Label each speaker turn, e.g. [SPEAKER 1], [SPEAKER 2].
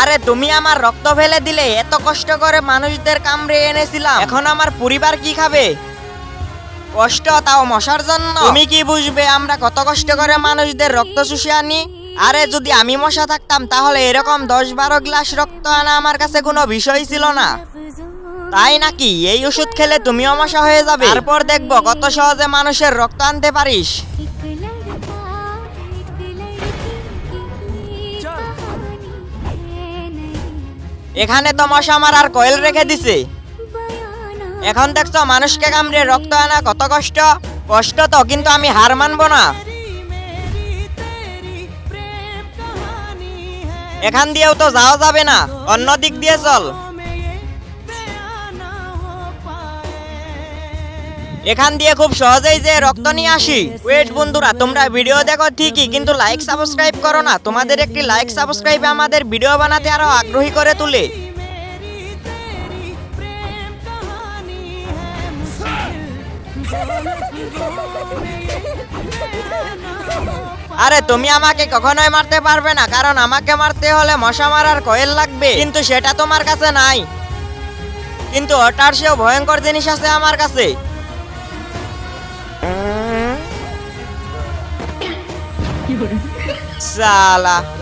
[SPEAKER 1] আরে তুমি আমার রক্ত ফেলে দিলে, এত কষ্ট করে মানুষদের কামড়ে এনেছিলাম। এখন আমার পরিবার কি খাবে? কষ্ট তাও মশার জন্য। তুমি কি বুঝবে আমরা কত কষ্ট করে মানুষদের রক্ত শুষে আনি? আরে যদি আমি মশা থাকতাম, তাহলে এরকম দশ বারো গ্লাস রক্ত আনা আমার কাছে কোনো বিষয় ছিল না। তাই নাকি? এই ওষুধ খেলে তুমিও মশা হয়ে যাবে। তারপর দেখব কত সহজে মানুষের রক্ত আনতে পারিস। এখানে তো মশা মারার কয়েল রেখে দিছে। এখন দেখছ মানুষকে কামড়ে রক্ত আনা কত কষ্ট? কষ্ট তো, কিন্তু আমি হার মানব না। এখান দিয়েও তো যাওয়া যাবে না। অন্য দিক দিয়ে চল। এখান দিয়ে খুব সহজেই যে রক্ত নিয়ে আসি। ওয়েট বন্ধুরা, তোমরা ভিডিও দেখো ঠিকই, কিন্তু লাইক সাবস্ক্রাইব করো না। তোমাদের একটি লাইক সাবস্ক্রাইব আমাদের ভিডিও বানাতে আরও আগ্রহী করে তুলে। আরে, তুমি আমাকে কখনোই মারতে পারবে না, কারণ আমাকে মারতে হলে মশা মারার কয়েল লাগবে। কিন্তু সেটা তোমার কাছে নাই। কিন্তু ওটার সেও ভয়ঙ্কর জিনিস আছে আমার কাছে। 有人。是啊啦。